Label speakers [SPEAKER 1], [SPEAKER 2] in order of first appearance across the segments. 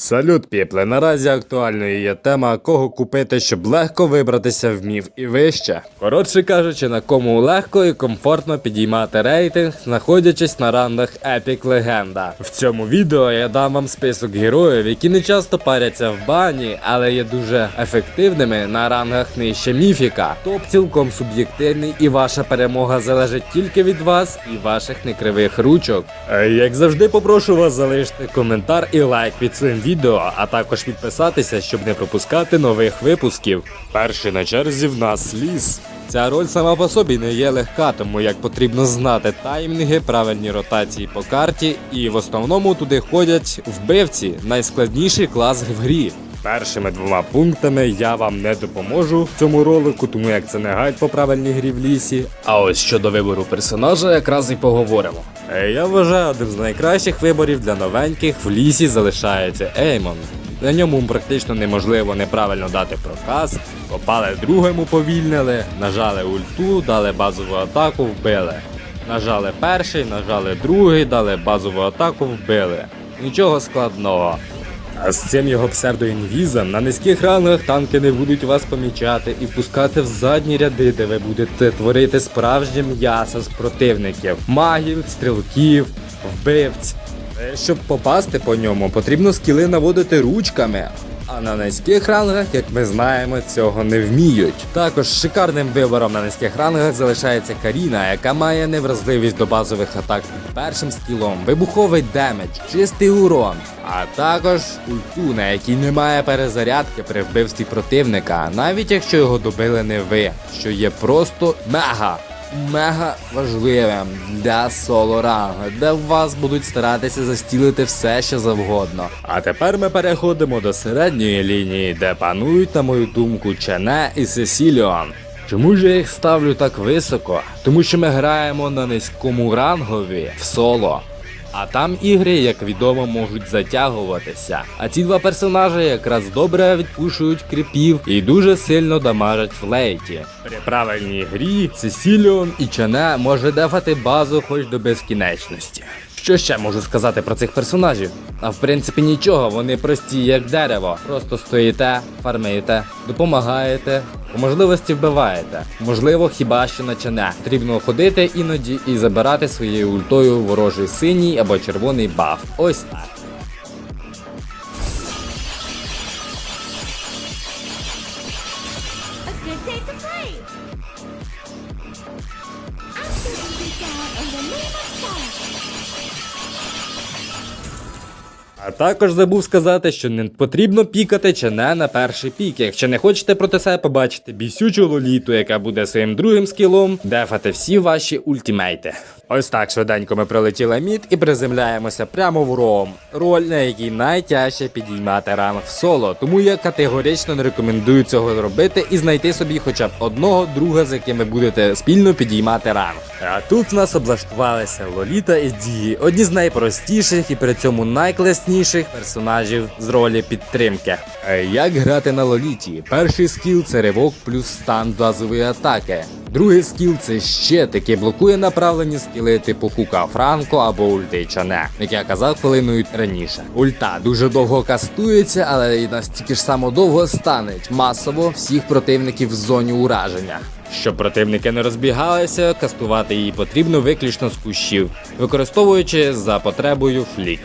[SPEAKER 1] Салют, піпле. Наразі актуальною є тема, кого купити, щоб легко вибратися в міф і вище. Коротше кажучи, на кому легко і комфортно підіймати рейтинг, знаходячись на рангах Epic Легенда. В цьому відео я дам вам список героїв, які не часто паряться в бані, але є дуже ефективними на рангах нижче міфіка. Топ цілком суб'єктивний, і ваша перемога залежить тільки від вас і ваших некривих ручок. Е, Як завжди, попрошу вас залишити коментар і лайк під цим відео, а також підписатися, щоб не пропускати нових випусків. Перший на черзі в нас ліс. Ця роль сама по собі не є легка, тому як потрібно знати таймінги, правильні ротації по карті, і в основному туди ходять вбивці, найскладніший клас в грі. Першими двома пунктами я вам не допоможу в цьому ролику, тому як це не гайд по правильній грі в лісі. А ось щодо вибору персонажа якраз і поговоримо. Е, Я вважаю, один з найкращих виборів для новеньких в лісі залишається Еймон. На ньому практично неможливо неправильно дати прокаст, попали другому повільнили, нажали ульту, дали базову атаку, вбили. Нажали перший, нажали другий, дали базову атаку, вбили. Нічого складного. А з цим його псевдоінвізом на низьких рангах танки не будуть вас помічати і впускати в задні ряди, де ви будете творити справжнє м'ясо з противників, магів, стрілків, вбивць. Щоб попасти по ньому, потрібно скіли наводити ручками. А на низьких рангах, як ми знаємо, цього не вміють. Також шикарним вибором на низьких рангах залишається Каріна, яка має невразливість до базових атак. Першим скілом, вибуховий демедж, чистий урон, а також ульту, на якій немає перезарядки при вбивстві противника, навіть якщо його добили не ви, що є просто мега мега важливим для соло рангу, де вас будуть старатися застілити все, що завгодно. А тепер ми переходимо до середньої лінії, де панують, на мою думку, Чене і Сесіліон. Чому ж я їх ставлю так високо? Тому що ми граємо на низькому рангові в соло. А там ігри, як відомо, можуть затягуватися. А ці два персонажі якраз добре відпушують кріпів і дуже сильно дамажать в лейті. При правильній грі Сесіліон і Чане може дефати базу хоч до безкінечності. Що ще можу сказати про цих персонажів? А в принципі нічого, вони прості як дерево. Просто стоїте, фармите, допомагаєте, по можливості вбиваєте. Можливо, хіба що начане. Потрібно ходити іноді і забирати своєю ультою ворожий синій або червоний баф. Ось так. А також забув сказати, що не потрібно пікати чи не на перший пік. Якщо не хочете проти себе побачити бісючу лоліту, яка буде своїм другим скілом, дефати всі ваші ультімейти. Ось так швиденько ми прилетіли мід і приземляємося прямо в ром. Роль, на якій найтяжче підіймати ранг в соло. Тому я категорично не рекомендую цього зробити і знайти собі хоча б одного друга, з яким ви будете спільно підіймати ранг. А тут в нас облаштувалися Лоліта і Дії, одні з найпростіших і при цьому найкласніших персонажів з ролі підтримки. Е, Як грати на Лоліті? Перший скіл це ривок плюс стан базової атаки. Другий скіл це щит, який блокує направлені скіли типу Хука Франко або ульти Чане, як я казав хвилиною раніше. Ульта дуже довго кастується, але і настільки ж само довго станеть масово всіх противників в зоні ураження. Щоб противники не розбігалися, кастувати її потрібно виключно з кущів, використовуючи за потребою флік.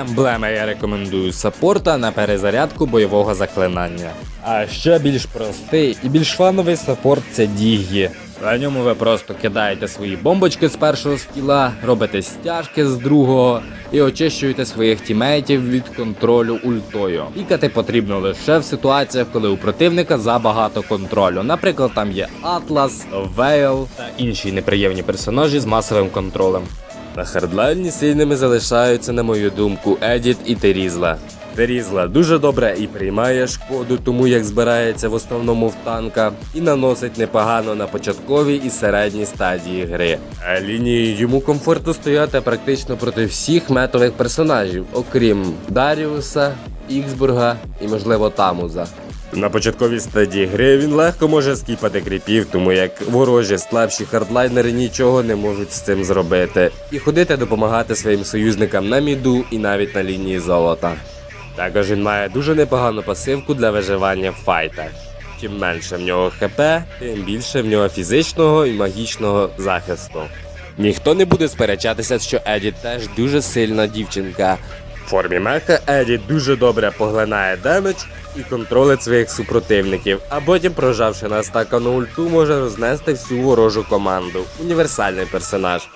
[SPEAKER 1] Емблеми я рекомендую саппорта на перезарядку бойового заклинання. А ще більш простий і більш фановий саппорт це Діггі. На ньому ви просто кидаєте свої бомбочки з першого скіла, робите стяжки з другого і очищуєте своїх тімейтів від контролю ультою. Пікати потрібно лише в ситуаціях, коли у противника забагато контролю. Наприклад, там є Атлас, Вейл та інші неприємні персонажі з масовим контролем. На хардлайні сильними залишаються, на мою думку, Едіт і Терізла. Терізла дуже добре і приймає шкоду, тому як збирається в основному в танка, і наносить непогано на початковій і середній стадії гри. А лінії йому комфортно стояти практично проти всіх метових персонажів, окрім Даріуса, Іксбурга і, можливо, Тамуза. На початковій стадії гри він легко може скіпати кріпів, тому як ворожі слабші хардлайнери нічого не можуть з цим зробити. І ходити допомагати своїм союзникам на міду і навіть на лінії золота. Також він має дуже непогану пасивку для виживання в файтах. Чим менше в нього ХП, тим більше в нього фізичного і магічного захисту. Ніхто не буде сперечатися, що Еді теж дуже сильна дівчинка. В формі меха Еді дуже добре поглинає демедж і контролить своїх супротивників, а потім, прожавши на стакану ульту, може рознести всю ворожу команду. Універсальний персонаж.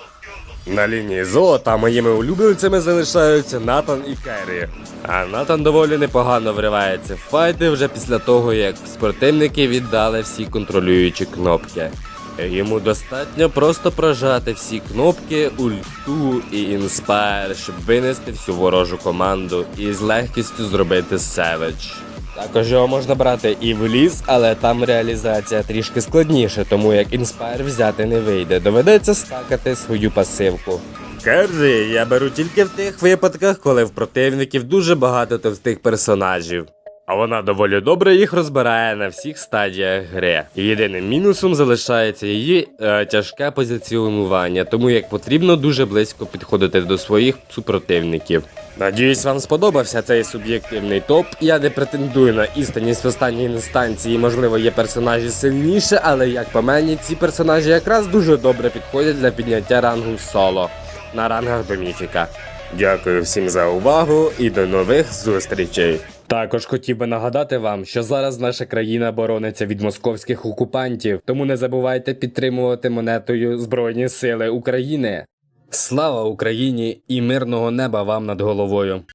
[SPEAKER 1] На лінії золота моїми улюбленцями залишаються Натан і Керрі. А Натан доволі непогано вривається в файти вже після того, як супротивники віддали всі контролюючі кнопки. Йому достатньо просто прожати всі кнопки, ульту і інспайр, щоб винести всю ворожу команду і з легкістю зробити севедж. Також його можна брати і в ліс, але там реалізація трішки складніше, тому як інспайр взяти не вийде. Доведеться стакати свою пасивку. Кержі я беру тільки в тих випадках, коли в противників дуже багато товстих персонажів. А вона доволі добре їх розбирає на всіх стадіях гри. Єдиним мінусом залишається її е, тяжке позиціонування, тому як потрібно дуже близько підходити до своїх супротивників. Надіюсь, вам сподобався цей суб'єктивний топ. Я не претендую на істинність в останній інстанції. Можливо, є персонажі сильніше, але як по мені, ці персонажі якраз дуже добре підходять для підняття рангу соло на рангах до міфіка. Дякую всім за увагу і до нових зустрічей. Також хотів би нагадати вам, що зараз наша країна борониться від московських окупантів, тому не забувайте підтримувати монетою Збройні Сили України. Слава Україні і мирного неба вам над головою!